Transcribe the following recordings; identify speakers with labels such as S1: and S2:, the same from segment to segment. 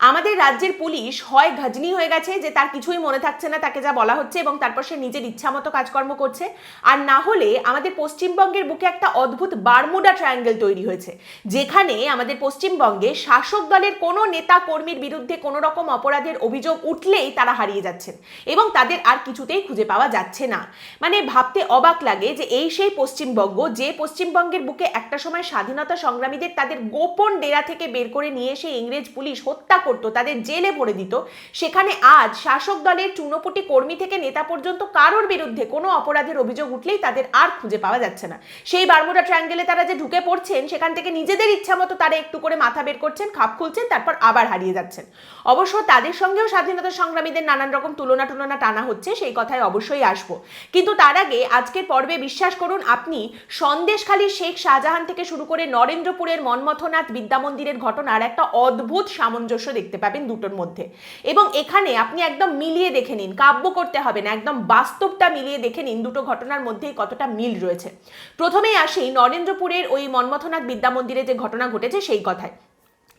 S1: আমাদের রাজ্যের পুলিশ হয় ঘাজনি হয়ে গেছে যে তার কিছুই মনে থাকছে না, তাকে যা বলা হচ্ছে এবং তারপর সে নিজের ইচ্ছা মতো কাজকর্ম করছে। আর না হলে আমাদের পশ্চিমবঙ্গের বুকে একটা অদ্ভুত বারমুডা ট্রায়াঙ্গেল তৈরি হয়েছে, যেখানে আমাদের পশ্চিমবঙ্গে শাসক দলের কোনো নেতা কর্মীর বিরুদ্ধে কোনো রকম অপরাধের অভিযোগ উঠলেই তারা হারিয়ে যাচ্ছেন এবং তাদের আর কিছুতেই খুঁজে পাওয়া যাচ্ছে না। মানে ভাবতে অবাক লাগে যে এই সেই পশ্চিমবঙ্গ যে পশ্চিমবঙ্গের বুকে একটা সময় স্বাধীনতা সংগ্রামীদের তাদের গোপন ডেরা থেকে বের করে নিয়ে এসে ইংরেজ পুলিশ হত্যা করত, তাদের জেলে ভরে দিত। সেখানে আজ শাসক দলের চুনোপুটি কর্মী থেকে নেতা পর্যন্ত কারোর বিরুদ্ধে কোনো অপরাধের অভিযোগ উঠলেই তাদের আর খুঁজে পাওয়া যাচ্ছে না। সেই বারমুডা ট্রায়াঙ্গেলে তারা যে ঢুকে পড়ছেন, সেখান থেকে নিজেদের ইচ্ছা মতো তারা একটু করে মাথা বের করছেন, খাপ খুলছেন, তারপর আবার হারিয়ে যাচ্ছেন। অবশ্য তাদের সঙ্গেও স্বাধীনতা সংগ্রামীদের নানান রকম তুলনা টুলনা টানা হচ্ছে, সেই কথায় অবশ্যই আসব। কিন্তু তার আগে আজকের পর্বে বিশ্বাস করুন, আপনি সন্দেশখালী শেখ শাহজাহান থেকে শুরু করে নরেন্দ্রপুরের মনমথনাথ বিদ্যা মন্দিরের ঘটনার একটা অদ্ভুত সামঞ্জস্য দেখতে পাবেন দুটোর মধ্যে। এবং এখানে আপনি একদম মিলিয়ে দেখে নিন, কাব্য করতে হবে না, একদম বাস্তবটা মিলিয়ে দেখে নিন দুটো ঘটনার মধ্যেই কতটা মিল রয়েছে। প্রথমেই আসি নরেন্দ্রপুরের ওই মন্মথনাথ বিদ্যা মন্দিরে যে ঘটনা ঘটেছে সেই কথায়।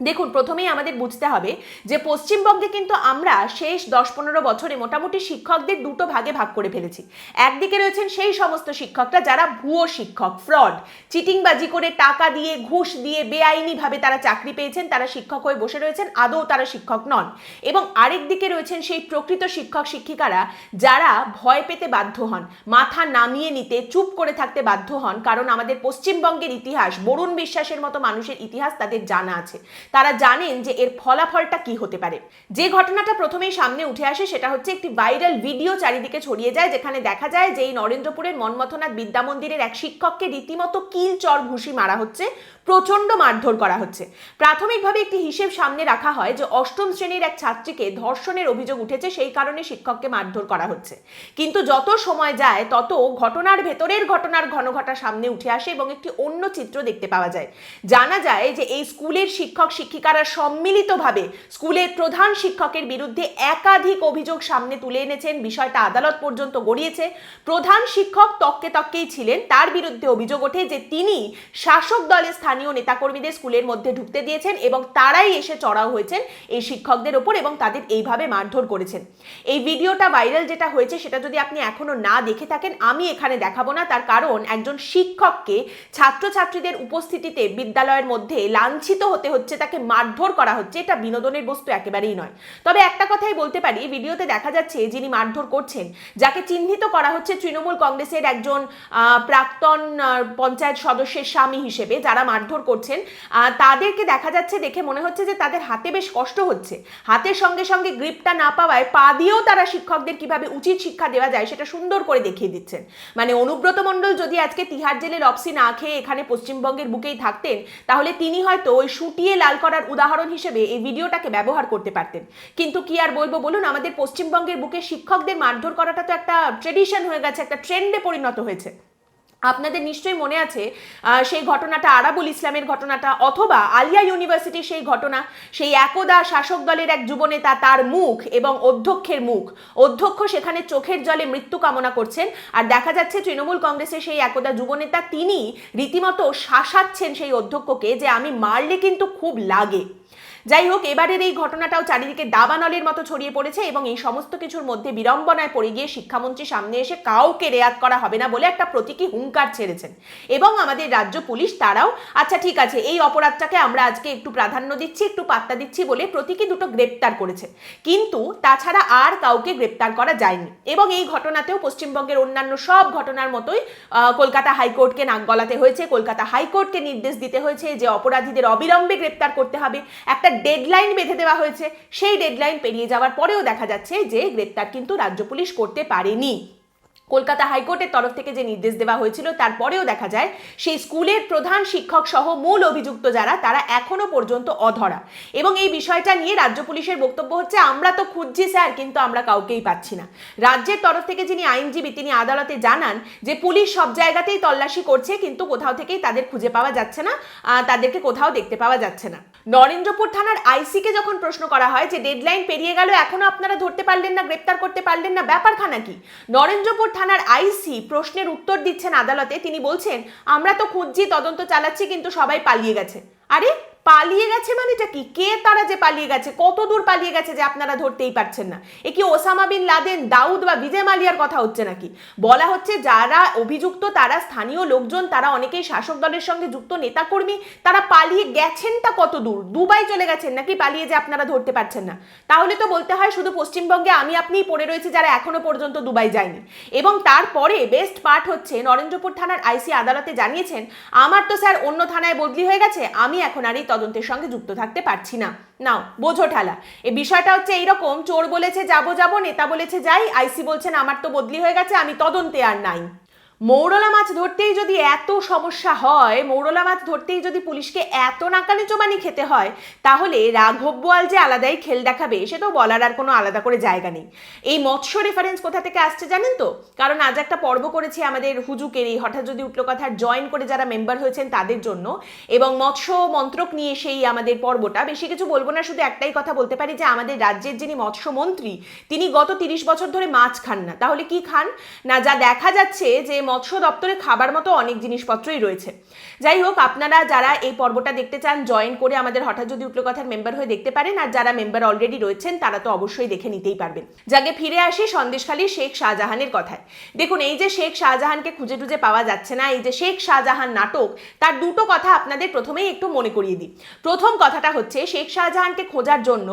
S1: দেখুন, প্রথমেই আমাদের বুঝতে হবে যে পশ্চিমবঙ্গে কিন্তু আমরা শেষ দশ পনেরো বছরে মোটামুটি শিক্ষকদের দুটো ভাগে ভাগ করে ফেলেছি। একদিকে রয়েছেন সেই সমস্ত শিক্ষকরা যারা ভুয়ো শিক্ষক, ফ্রড, চিটিংবাজি করে টাকা দিয়ে, ঘুষ দিয়ে, বেআইনিভাবে তারা চাকরি পেয়েছেন, তারা শিক্ষক হয়ে বসে রয়েছেন, আদৌ তারা শিক্ষক নন। এবং আরেক দিকে রয়েছেন সেই প্রকৃত শিক্ষক শিক্ষিকারা যারা ভয় পেতে বাধ্য হন, মাথা নামিয়ে নিতে, চুপ করে থাকতে বাধ্য হন, কারণ আমাদের পশ্চিমবঙ্গের ইতিহাস, বরুণ বিশ্বাসের মতো মানুষের ইতিহাস তাদের জানা আছে। তারা জানেন যে এর ফলাফলটা কি হতে পারে। যে ঘটনাটা প্রথমেই সামনে উঠে আসে সেটা হচ্ছে একটি ভাইরাল ভিডিও চারিদিকে ছড়িয়ে যায়, যেখানে দেখা যায় যে এই নরেন্দ্রপুরের মন্মথনাথ বিদ্যা মন্দিরের এক শিক্ষককে রীতিমতো কিল চর ঘুষি মারা হচ্ছে প্রচণ্ড মারধর করা হচ্ছে। প্রাথমিকভাবে একটি হিসেব সামনে রাখা হয় যে অষ্টম শ্রেণির এক ছাত্রীকে ধর্ষণের অভিযোগ উঠেছে, সেই কারণে শিক্ষককে মারধর করা হচ্ছে। কিন্তু যত সময় যায়, তত ঘটনার ভেতরের ঘটনার ঘন ঘটা সামনে উঠে আসে এবং একটি অন্য চিত্র দেখতে পাওয়া যায়। জানা যায় যে এই স্কুলের শিক্ষক শিক্ষিকারা সম্মিলিতভাবে স্কুলের প্রধান শিক্ষকের বিরুদ্ধে একাধিক অভিযোগ সামনে তুলে এনেছেন। বিষয়টা আদালত পর্যন্ত গড়িয়েছে। প্রধান শিক্ষক তককে তককেই ছিলেন। তার বিরুদ্ধে অভিযোগ ওঠে যে তিনি শাসক দলের স্থানীয় নেতাকর্মীদের স্কুলের মধ্যে ঢুকতে দিয়েছেন এবং তারাই এসে চড়াও হয়েছেন এই শিক্ষকদের ওপর এবং তাদের এইভাবে মারধর করেছেন। এই ভিডিওটা ভাইরাল যেটা হয়েছে সেটা যদি আপনি এখনও না দেখে থাকেন, আমি এখানে দেখাবো না। তার কারণ একজন শিক্ষককে ছাত্রছাত্রীদের উপস্থিতিতে বিদ্যালয়ের মধ্যে লাঞ্ছিত হতে হচ্ছে, তাকে মারধর করা হচ্ছে, এটা বিনোদনের বস্তু একেবারেই নয়। তবে একটা কথাই বলতে পারি, ভিডিওতে দেখা যাচ্ছে যিনি মারধর করছেন, যাকে চিহ্নিত করা হচ্ছে তৃণমূল কংগ্রেসের একজন প্রাক্তন পঞ্চায়েত সদস্যের স্বামী হিসেবে যারা মারধর করছেন। তাদেরকে দেখা যাচ্ছে দেখে মনে হচ্ছে যে তাদের হাতে বেশ কষ্ট হচ্ছে। হাতের সঙ্গে সঙ্গে গ্রিপটা না পাওয়ায় পা দিয়েও তারা শিক্ষকদের কীভাবে উচিত শিক্ষা দেওয়া যায় সেটা সুন্দর করে দেখিয়ে দিচ্ছেন। মানে অনুব্রত মণ্ডল যদি আজকে তিহার জেলের অপসি না খেয়ে এখানে পশ্চিমবঙ্গের বুকেই থাকতেন, তাহলে তিনি হয়তো ওই শুটিয়ে লাল করার উদাহরণ হিসেবে এই ভিডিওটাকে ব্যবহার করতে পারতেন। কিন্তু কি আর বলব বলুন, আমাদের পশ্চিমবঙ্গের বুকে শিক্ষকদের মারধর করাটা তো একটা ট্রেডিশন হয়ে গেছে, একটা ট্রেন্ডে পরিণত হয়েছে। আপনাদের নিশ্চয়ই মনে আছে সেই ঘটনাটা আরাবুল ইসলামের ঘটনাটা অথবা আলিয়া ইউনিভার্সিটির সেই ঘটনা, সেই একদা শাসক দলের এক যুবনেতা তার মুখ এবং অধ্যক্ষের মুখ। অধ্যক্ষ সেখানে চোখের জলে মৃত্যু কামনা করছেন আর দেখা যাচ্ছে তৃণমূল কংগ্রেসের সেই একদা যুবনেতা তিনি রীতিমতো শাসাচ্ছেন সেই অধ্যক্ষকে যে আমি মারলে কিন্তু খুব লাগে। যাই হোক, এবারের এই ঘটনাটাও চারিদিকে দাবানলের মতো ছড়িয়ে পড়েছে এবং এই সমস্ত কিছুর মধ্যে বিড়ম্বনায় পড়ে গিয়ে শিক্ষামন্ত্রী সামনে এসে কাউকে রেয়াত করা হবে না বলে একটা প্রতীকী হুঙ্কার ছেড়েছেন। এবং আমাদের রাজ্য পুলিশ তারাও আচ্ছা ঠিক আছে, এই অপরাধটাকে আমরা আজকে একটু প্রাধান্য দিচ্ছি, একটু পাত্তা দিচ্ছি বলে প্রতীকী দুটো গ্রেপ্তার করেছে। কিন্তু তাছাড়া আর কাউকে গ্রেপ্তার করা যায়নি। এবং এই ঘটনাতেও পশ্চিমবঙ্গের অন্যান্য সব ঘটনার মতোই কলকাতা হাইকোর্টকে নাক গলাতে হয়েছে। কলকাতা হাইকোর্টকে নির্দেশ দিতে হয়েছে যে অপরাধীদের অবিলম্বে গ্রেপ্তার করতে হবে। একটা ডেডলাইন বেঁধে দেওয়া হয়েছে। সেই ডেডলাইন পেরিয়ে যাওয়ার পরেও দেখা যাচ্ছে যে গ্রেপ্তার কিন্তু রাজ্য পুলিশ করতে পারেনি। কলকাতা হাইকোর্টের তরফ থেকে যে নির্দেশ দেওয়া হয়েছিল তারপরেও দেখা যায় সেই স্কুলের প্রধান শিক্ষক সহ মূল অভিযুক্ত যারা, তারা এখনও পর্যন্ত অধরা। এবং এই বিষয়টা নিয়ে রাজ্য পুলিশের বক্তব্য হচ্ছে, আমরা তো খুঁজছি স্যার, কিন্তু আমরা কাউকেই পাচ্ছি না। রাজ্যের তরফ থেকে যিনি আইনজীবী, তিনি আদালতে জানান যে পুলিশ সব জায়গাতেই তল্লাশি করছে, কিন্তু কোথাও থেকেই তাদের খুঁজে পাওয়া যাচ্ছে না তাদেরকে কোথাও দেখতে পাওয়া যাচ্ছে না। নরেন্দ্রপুর থানার আইসিকে যখন প্রশ্ন করা হয় যে ডেডলাইন পেরিয়ে গেল, এখনও আপনারা ধরতে পারলেন না, গ্রেপ্তার করতে পারলেন না, ব্যাপারখানা কি? নরেন্দ্রপুর থানার আইসি প্রশ্নের উত্তর দিচ্ছেন আদালতে। তিনি বলছেন, আমরা তো খুঁজছি, তদন্ত চালাচ্ছি, কিন্তু সবাই পালিয়ে গেছে। আরে পালিয়ে গেছে মানে মানেটা কি? কে তারা যে পালিয়ে গেছে? কত দূর পালিয়ে গেছে যে আপনারা ধরতেই পারছেন না? এ কি ওসামা বিন লাদেন, দাউদ বা বিজয় মালিয়ার কথা হচ্ছে নাকি? বলা হচ্ছে যারা অভিযুক্ত, তারা স্থানীয় লোকজন, তারা অনেকেই শাসক দলের সঙ্গে যুক্ত নেতাকর্মী, তারা পালিয়ে গেছেনটা কত দূর? দুবাই চলে গেছেন নাকি পালিয়ে যে আপনারা ধরতে পারছেন না? তাহলে তো বলতে হয় শুধু পশ্চিমবঙ্গে আমি আপনিই পড়ে রয়েছি যারা এখনও পর্যন্ত দুবাই যায়নি। এবং তারপরে বেস্ট পার্ট হচ্ছে নরেন্দ্রপুর থানার আইসি আদালতে জানিয়েছেন, আমার তো স্যার অন্য থানায় বদলি হয়ে গেছে, আমি এখন আর এই তদন্তের সঙ্গে যুক্ত থাকতে পারছি না। নাও, বোঝো ঠেলা। এই বিষয়টা হচ্ছে এইরকম, চোর বলেছে, যাব যাব, নেতা বলেছে, যাই, আইসি বলছেন, আমার তো বদলি হয়ে গেছে, আমি তদন্তে আর নাই। মৌরলা মাছ ধরতেই যদি এত সমস্যা হয়, মৌরলা মাছ ধরতেই যদি পুলিশকে এত নাকানি চোবানি খেতে হয়, তাহলে রাঘব বোয়াল যে আলাদাই খেল দেখাবে, সে তো বলার আর কোনো আলাদা করে জায়গা নেই। এই মৎস্য রেফারেন্স কোথা থেকে আসছে জানেন তো? কারণ আজ একটা পর্ব করেছি আমাদের হুজুকের এই হঠাৎ যদি উঠল কথা জয়েন করে যারা মেম্বার হয়েছেন তাদের জন্য। এবং মৎস্য মন্ত্রক নিয়ে সেই আমাদের পর্বটা, বেশি কিছু বলব না, শুধু একটাই কথা বলতে পারি যে আমাদের রাজ্যের যিনি মৎস্যমন্ত্রী তিনি গত তিরিশ বছর ধরে মাছ খান না। তাহলে কি খান? না, যা দেখা যাচ্ছে যে মৎস্য দপ্তরে খাবার মতো অনেক জিনিসপত্রই রয়েছে। যাই হোক, আপনারা যারা এই পর্বটা দেখতে চান জয়েন করে আমাদের হঠাৎ যদি উঠল কথার মেম্বার হয়ে দেখতে পারেন, আর যারা মেম্বার অলরেডি রয়েছেন, তারা তো অবশ্যই দেখে নিতেই পারবেন। যাকে ফিরে আসি, সন্দেশখালী শেখ শাহজাহানের কথায়। দেখুন, এই যে শেখ শাহজাহানকে খুঁজে টুজে পাওয়া যাচ্ছে না, এই যে শেখ শাহজাহান নাটক, তার দুটো কথা আপনাদের প্রথমেই একটু মনে করিয়ে দিই। প্রথম কথাটা হচ্ছে, শেখ শাহজাহানকে খোঁজার জন্য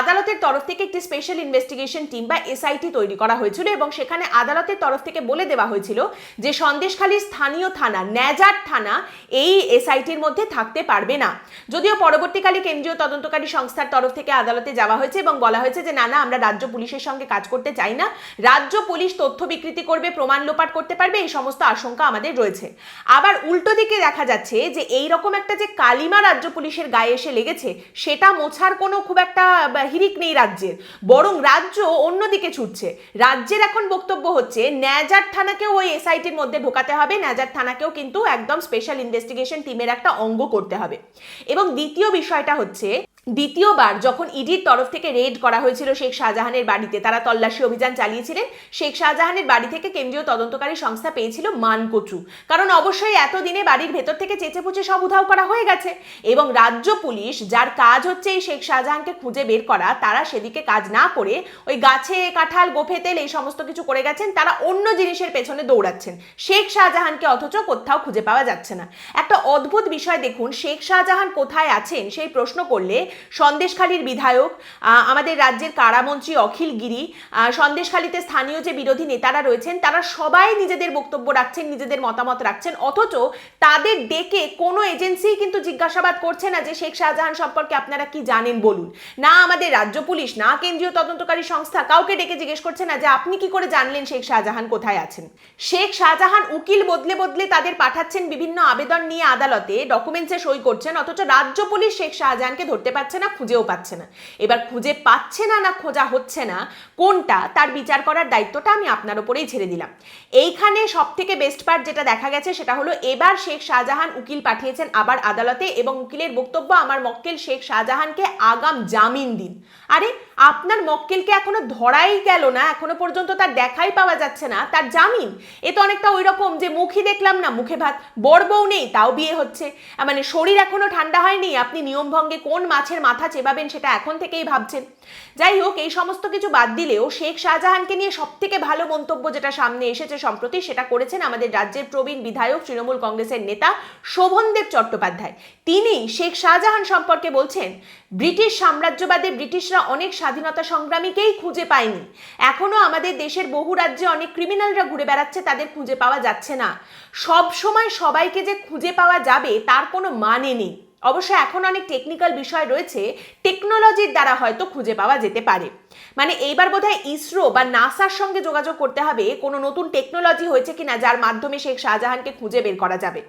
S1: আদালতের তরফ থেকে একটি স্পেশাল ইনভেস্টিগেশন টিম বা এসআইটি তৈরি করা হয়েছিল এবং সেখানে আদালতের তরফ থেকে বলে দেওয়া হয়েছিল যে সন্দেশখালীর স্থানীয় থানা ন্যাজার থানা, এই এসআইটির মধ্যে থাকতে পারবে না। যদিও পরবর্তীকালে কেন্দ্রীয় তদন্তকারী সংস্থার তরফ থেকে আদালতে যাওয়া হয়েছে এবং বলা হয়েছে যে, না না, আমরা রাজ্য পুলিশের সঙ্গে কাজ করতে চাই না। রাজ্য পুলিশ তথ্য বিকৃতি করবে, প্রমাণ লোপাট করতে পারবে, এই সমস্ত আশঙ্কা আমাদের রয়েছে। আবার উল্টো দিকে দেখা যাচ্ছে যে এই রকম একটা যে কালিমা রাজ্য পুলিশের গায়ে এসে লেগেছে, সেটা মোছার কোনো খুব একটা হিরিক নেই রাজ্যের। বরং রাজ্য অন্যদিকে ছুটছে। রাজ্যের এখন বক্তব্য হচ্ছে ন্যাজার থানাকেও ওই এসআইটির মধ্যে ঢোকাতে হবে। ন্যাজার থানাকেও কিন্তু একদম স্পেশাল ইনভেস্টিগেশন টিমের একটা অঙ্গ করতে হবে। এবং দ্বিতীয় বিষয়টা হচ্ছে দ্বিতীয়বার যখন ইডির তরফ থেকে রেড করা হয়েছিল শেখ শাহজাহানের বাড়িতে, তারা তল্লাশি অভিযান চালিয়েছিলেন। শেখ শাহজাহানের বাড়ি থেকে কেন্দ্রীয় তদন্তকারী সংস্থা পেয়েছিল মানকচু। কারণ অবশ্যই এতদিনে বাড়ির ভেতর থেকে চেঁচে পুচে সব উধাও করা হয়ে গেছে। এবং রাজ্য পুলিশ, যার কাজ হচ্ছে এই শেখ শাহজাহানকে খুঁজে বের করা, তারা সেদিকে কাজ না করে ওই গাছে, কাঁঠাল, গোফে তেল এই সমস্ত কিছু করে গেছেন। তারা অন্য জিনিসের পেছনে দৌড়াচ্ছেন। শেখ শাহজাহানকে অথচ কোথাও খুঁজে পাওয়া যাচ্ছে না। একটা অদ্ভুত বিষয় দেখুন, শেখ শাহজাহান কোথায় আছেন সেই প্রশ্ন করলে সন্দেশখালীর বিধায়ক আমাদের রাজ্যের কারামন্ত্রী অখিল গিরি সন্দেশখালীতে স্থানীয় যে বিরোধী নেতারা রয়েছেন, তারা সবাই নিজেদের বক্তব্য রাখছেন, নিজেদের মতামত রাখছেন, অথচ তাদের ডেকে কোনো এজেন্সি কিন্তু জিজ্ঞাসাবাদ করছে না যে শেখ শাহজাহান সম্পর্কে আপনারা কি জানেন বলুন। না আমাদের রাজ্য পুলিশ, না কেন্দ্রীয় তদন্তকারী সংস্থা কাউকে ডেকে জিজ্ঞেস করছে না যে আপনি কি করে জানলেন শেখ শাহজাহান কোথায় আছেন। শেখ শাহজাহান উকিল বদলে বদলে তাদের পাঠাচ্ছেন বিভিন্ন আবেদন নিয়ে আদালতে, ডকুমেন্টসে সই করছেন, অথচ রাজ্য পুলিশ শেখ শাহজাহানকে ধরতে পারছে না, খুঁজেও পাচ্ছে না। এবার খুঁজে পাচ্ছে না না খোঁজা হচ্ছে না, কোনটা তার বিচার করার দায়িত্বটা আমি আপনার উপরেই ছেড়ে দিলাম। এইখানে সব থেকে বেস্ট পার্ট যেটা দেখা গেছে সেটা হলো এবার শেখ শাহজাহান উকিল পাঠিয়েছেন আবার আদালতে এবং উকিলের বক্তব্য আমার মক্কেল শেখ শাহজাহানকে আগাম জামিন দিন। আরে, আপনার মক্কেলকে এখনও ধরাই গেল না, এখনও পর্যন্ত তার দেখাই পাওয়া যাচ্ছে না, তার জামিন? এ তো অনেকটা ওই রকম যে মুখই দেখলাম না, মুখে ভাত, বর বউ নেই, তাও বিয়ে হচ্ছে। মানে শরীর এখনও ঠান্ডা হয়নি, আপনি নিয়মভঙ্গে কোন মাছের মাথা চেবাবেন সেটা এখন থেকেই ভাবছেন। যাই হোক, এই সমস্ত কিছু বাদ দিলেও শেখ শাহজাহানকে নিয়ে সব থেকে ভালো মন্তব্য যেটা সামনে এসেছে সম্প্রতি, সেটা করেছেন আমাদের রাজ্যের প্রবীণ বিধায়ক, তৃণমূল কংগ্রেসের নেতা শোভনদেব চট্টোপাধ্যায়। তিনি শেখ শাহজাহান সম্পর্কে বলছেন, ব্রিটিশ সাম্রাজ্যবাদে ব্রিটিশরা অনেক স্বাধীনতা সংগ্রামীকেই খুঁজে পায়নি। এখনও আমাদের দেশের বহু রাজ্যে অনেক ক্রিমিনালরা ঘুরে বেড়াচ্ছে, তাদের খুঁজে পাওয়া যাচ্ছে না। সব সময় সবাইকে যে খুঁজে পাওয়া যাবে, তার কোনো মানে নেই। অবশ্য এখন অনেক টেকনিক্যাল বিষয় রয়েছে টেকনোলজির দ্বারা হয়তো খুঁজে পাওয়া যেতে পারে। মানে এইবার বোধহয় ইসরো বা নাসার সঙ্গে যোগাযোগ করতে হবে, কোনো নতুন টেকনোলজি হয়েছে কিনা যার মাধ্যমে শেখ শাহজাহানকে খুঁজে বের করা যাবে।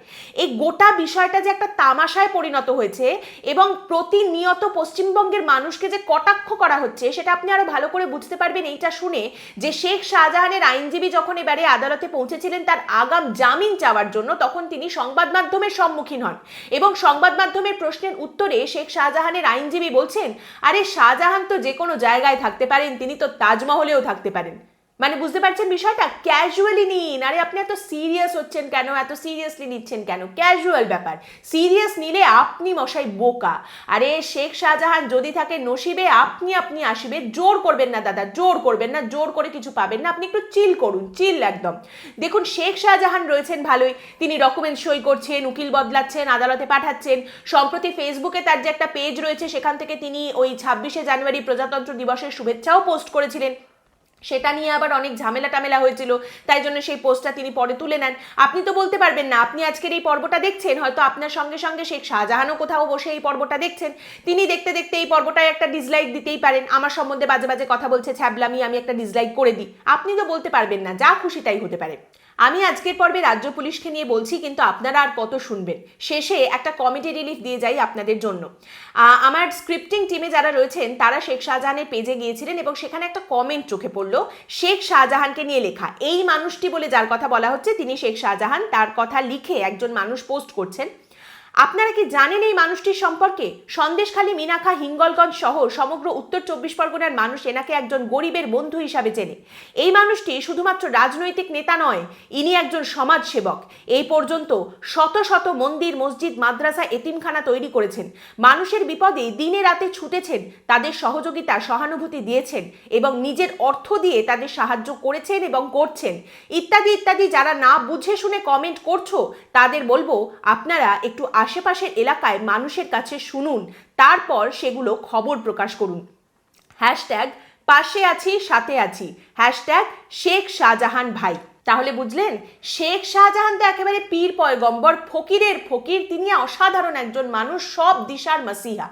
S1: এই গোটা বিষয়টা যে একটা তামাশায় পরিণত হয়েছে এবং প্রতিনিয়ত পশ্চিমবঙ্গের মানুষকে যে কটাক্ষ করা হচ্ছে, সেটা আপনি আরও ভালো করে বুঝতে পারবেন এইটা শুনে যে শেখ শাহজাহানের আইনজীবী যখন এবারে আদালতে পৌঁছেছিলেন তার আগাম জামিন চাওয়ার জন্য, তখন তিনি সংবাদ মাধ্যমের সম্মুখীন হন এবং সংবাদ মাধ্যমের প্রশ্নের উত্তরে শেখ শাহজাহানের আইনজীবী বলছেন, আরে শাহজাহান তো যে কোনো জায়গায় থাকতে পারেন তিনি তো তাজমহলেও থাকতে পারেন। মানে বুঝতে পারছেন বিষয়টা? ক্যাজুয়ালি নিন। আরে, আপনি এত সিরিয়াস হচ্ছেন কেন? এত সিরিয়াসলি নিচ্ছেন কেন? ক্যাজুয়াল ব্যাপার। সিরিয়াস নিলে আপনি মশাই বোকা। আরে, শেখ শাহজাহান যদি থাকে নসিবে, আপনি আপনি আসিবে। জোর করবেন না, দাদা, জোর করবেন না। জোর করে কিছু পাবেন না। আপনি একটু চিল করুন চিল একদম। দেখুন, শেখ শাহজাহান রয়েছেন ভালোই। তিনি ডকুমেন্ট সই করছেন, উকিল বদলাচ্ছেন, আদালতে পাঠাচ্ছেন। সম্প্রতি ফেসবুকে তার যে একটা পেজ রয়েছে, সেখান থেকে তিনি ওই ছাব্বিশে জানুয়ারি প্রজাতন্ত্র দিবসের শুভেচ্ছাও পোস্ট করেছিলেন। সেটা নিয়ে আবার অনেক ঝামেলা টামেলা হয়েছিল, তাই জন্য সেই পোস্টটা তিনি পরে তুলে নেন। আপনি তো বলতে পারবেন না, আপনি আজকের এই পর্বটা দেখছেন, হয়তো আপনার সঙ্গে সঙ্গে শেখ শাহজাহানও কোথাও বসে এই পর্বটা দেখছেন। তিনি দেখতে দেখতে এই পর্বটায় একটা ডিসলাইক দিতেই পারেন, আমার সম্বন্ধে বাজে বাজে কথা বলছে, ছ্যাবলামি আমি একটা ডিসলাইক করে দিই। আপনি তো বলতে পারবেন না, যা খুশি তাই হতে পারে। আমি আজকের পর্বে রাজ্য পুলিশকে নিয়ে বলছি, কিন্তু আপনারা আর কত শুনবেন? শেষে একটা কমেডি রিলিফ দিয়ে যাই আপনাদের জন্য। আমার স্ক্রিপ্টিং টিমে যারা রয়েছেন, তারা শেখ শাহজাহানের পেজে গিয়েছিলেন এবং সেখানে একটা কমেন্ট চোখে পড়ল, শেখ শাহজাহানকে নিয়ে লেখা। এই মানুষটি বলে যার কথা বলা হচ্ছে, তিনি শেখ শাহজাহান, তার কথা লিখে একজন মানুষ পোস্ট করছেন। আপনারা কি জানেন এই মানুষটির সম্পর্কে? সন্দেশখালী মিনাখা হিঙ্গলগঞ্জ সহ সমগ্র উত্তর চব্বিশ পরগনার মানুষ এনাকে একজন গরিবের বন্ধু হিসাবে চেনে। এই মানুষটি শুধুমাত্র রাজনৈতিক নেতা নয়, ইনি একজন সমাজসেবক। এই পর্যন্ত শত শত মন্দির, মসজিদ, মাদ্রাসা, এতিমখানা তৈরি করেছেন। মানুষের বিপদে দিনে রাতে ছুটেছেন, তাদের সহযোগিতা, সহানুভূতি দিয়েছেন এবং নিজের অর্থ দিয়ে তাদের সাহায্য করেছেন এবং করছেন। ইত্যাদি ইত্যাদি যারা না বুঝে শুনে কমেন্ট করছ, তাদের বলব, আপনারা একটু আশেপাশের এলাকায় মানুষের কাছে শুনুন, তারপর সেগুলো খবর প্রকাশ করুন। হ্যাশট্যাগ, পাশে আছি, সাথে আছি। হ্যাশট্যাগ, শেখ শাহজাহান ভাই। তাহলে বুঝলেন, শেখ শাহজাহান তো একেবারে পীর পয়গম্বর, ফকিরের ফকির, তিনি অসাধারণ একজন মানুষ, সব দিশার মাসিহা।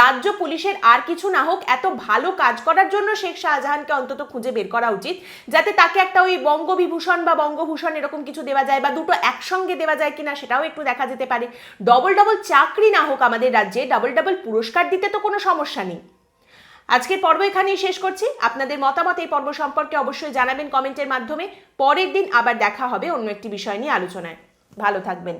S1: রাজ্য পুলিশের আর কিছু না হোক, এত ভালো কাজ করার জন্য শেখ শাহজাহানকে অন্তত খুঁজে বের করা উচিত, যাতে তাকে একটা ওই বঙ্গবিভূষণ বা বঙ্গভূষণ এরকম কিছু দেওয়া যায় বা দুটো একসঙ্গে দেওয়া যায় কিনা সেটাও একটু দেখা যেতে পারে। ডবল ডবল চাকরি না হোক আমাদের রাজ্যে ডবল ডবল পুরস্কার দিতে তো কোনো সমস্যা নেই। আজকের পর্ব এখানেই শেষ করছি। আপনাদের মতামত এই পর্ব সম্পর্কে অবশ্যই জানাবেন কমেন্টের মাধ্যমে। পরের দিন আবার দেখা হবে অন্য একটি বিষয় নিয়ে আলোচনায়। ভালো থাকবেন।